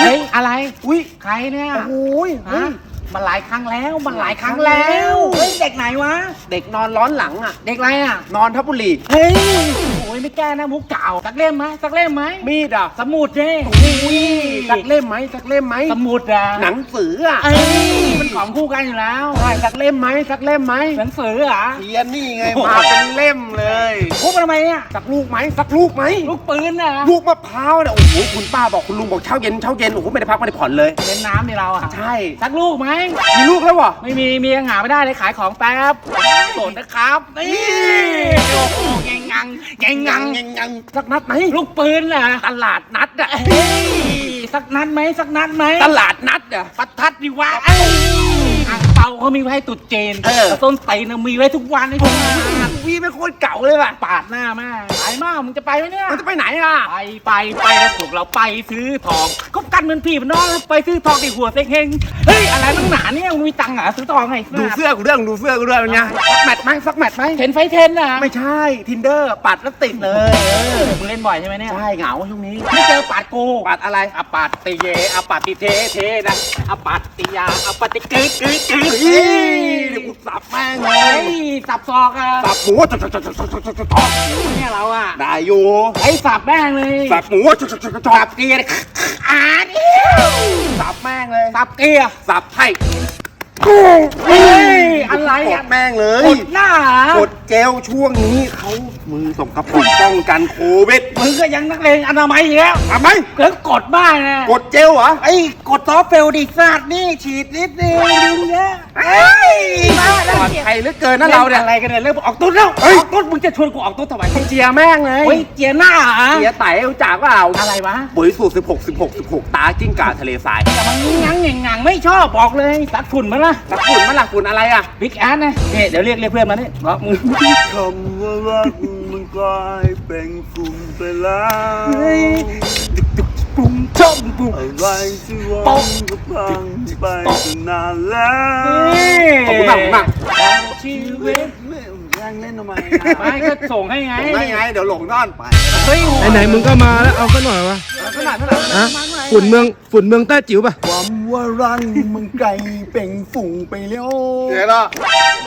เฮ้ยอะไร อุ้ยใครเนี่ยโอ้ยเฮ้ฮะยมันหลายครั้งแล้วมันหลายครั้งแล้วเฮ้ยเด็กไหนวะ เด็กนอนร้อนหลังอะ เด็กอะไรอะ นอนทับบุรีเฮ้ยโอ้ ยไม่แก้นะมุกเก่าสักเล่มไหมสักเล่มไหมมีดอะสมุดเจ้อุ้ยสักเล่มไหมสักเล่มไหมสมุดอะหนังสืออะเอ้ยมันของคู่กันอยู่แล้วใช่สักเล่มไหมสักเล่มไหมหนังสือเหรอะเทียนนี่ไงมาเป็นเล่มเลยพกมาทำไมเนี่ยสักลูกไหมสักลูกไหมลูกปืนน่ะลูกมะพร้าวเนี่ยโอ้โหคุณป้าบอกคุณลุงบอกเช้าเย็นเช้าเย็นโอ้โหไม่ได้พักไม่ได้ผ่อนเลยเล่นน้ำในเราอะใช่สักลูกไหมมีลูกแล้ววะไม่มีเมียหาไม่ได้เลยขายของแป๊บโสดนะครับนี่โอ้โหแงงงังแงงงังยังยังสักนัดไหมลูกปืนน่ะตลาดนัดอะเฮ้ยสักนัดไหมสักนัดไหมตลาดนัดอะประทัดดีวะเอ้ยอ่าง เปาเขามีไว้ให้ตรุดเจนเออแต่ต้นไตรนะมีไว้ทุกวันไอ้พวกนั้นวีเป็นโคตรเก่าเลยว่ะปาดหน้าแม่ไปมากมึงจะไปไหมเนี่ย มันจะไปไหนอะ ไปไปไปแล้วถูกเราไปซื้อทองก็กันเหมือนพี่มันน้องไปซื้อทองดิหัวเซ็งเฮงเฮ้ยอะไรตั้งหนาเนี่ยมึงมีตังค์เหรอซื้อทองไงดูเสื้อกูด้วยดูเสื้อกูด้วยเป็นไงสักแมทไหมสักแมทไหมเทนไฟเทนน่ะไม่ใช่ ทินเดอร์ปัดแล้วติดเลยเออมึงเล่นบ่อยใช่ไหมเนี่ยใช่เหงาช่วงนี้ไม่เจอปาดกูปัดอะไรอปาติเยอปาติเทเทนะอปาติยาอปาติกึดกึดกึดเฮ้ยเดี๋ยวกูสับแม่งเลเฮ้ยยสับซอกอะสับหมูจอกจอกจอกจอกจอกจอกจอกเนี่ยเราอะได้อยู่ไอ้สับแม่งเลยสับหมูจอกจอกจอกจอกสับเกียร์อ่านเดียวสับแม่งเลยสับเกียร์สับไพ่ เฮ้ยอะไรกอะดแม่งเลยกดหน้ากดเจลช่วงนี้เขามือสกปรกป้องกันโควิดมึงก็ยังนักเลงอนามัยอีกแล้วทำไหมแล้วกดบ้านะกดเจลเหรอไอ้กดซอฟเฟลดิซาดนี่ฉีดนิดนึงดึงเยอะเฮ้ยบ้าปแล้วลอดเนี่ยภัยเหลือเกินนะเราเนี่ย อะไรกันเนี่ยเริ่มออกตุ๊ดแล้วเฮ้ย ออกตุ๊ดมึงจะชวนกูออกตุ๊ดทำไมเจียแม่งเลยเฮ้ยเจียหน้าเหรอเจียไต่รู้จักเปล่าอะไรวะปุ๋ยสูตร16 16 16 ตาจิ้งก่าทะเลทรายแต่มันงังเง่งงังไม่ชอบบอกเลยสักฝุ่นมั้ยล่ะตะฝุ่นมะล่ะฝุ่นอะไรอะบิ๊กแอนนะนี่เดี๋ยวเรียกเรียกเพื่อนมานี่บอกมึงคำว่ารักมันกลายเป็นฝุ่นไปแล้วเฮ้ยปุ่มชมปุ่มอะไรที่หวังก็พังไปตั้งนานแล้วนี่ขอบคุณมากขอบคุณมากชีวิตไม่แย่งเล่นทำไมไม่ก็ส่งให้ไงผมได้ไงเดี๋ยวหลงนอนไปเฮ้ยไหนๆมึงก็มาแล้วเอาก็หน่อยวะเท่าไหร่เท่าไหร่ฮะฝุ่นเมืองฝุ่นเมืองแต้จิ๋วป่ะความ ว่ารังมันไกลเป็นฝุ่งไปแล้วเดี๋ยวเนาะ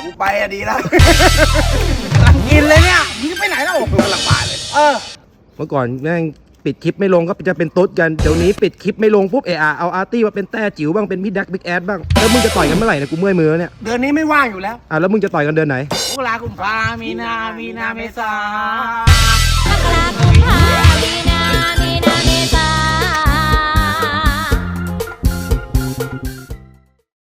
กูไปอะดีแล้วกำลังกินเลยเนี่ยมึงจะไปไหนแล้วมันหลังป่าเลย เออ เมื่อก่อนแม่งปิดคลิปไม่ลงก็จะเป็นตุ๊ดกัน เดี๋ยวนี้ปิดคลิปไม่ลงปุ๊บเออเอาอาร์ตี้มาเป็นแต้จิ๋วบ้างเป็นพี่ดักบิ๊กแอดบ้าง แล้วมึงจะต่อยกันเมื่อไหร่เนี่ยกูเมื่อยมือแล้วเนี่ยเดือนนี้ไม่ว่างอยู่แล้ว อะแล้วมึงจะต่อยกันเดือนไหนมกรากุมภามีนามีนาเมษา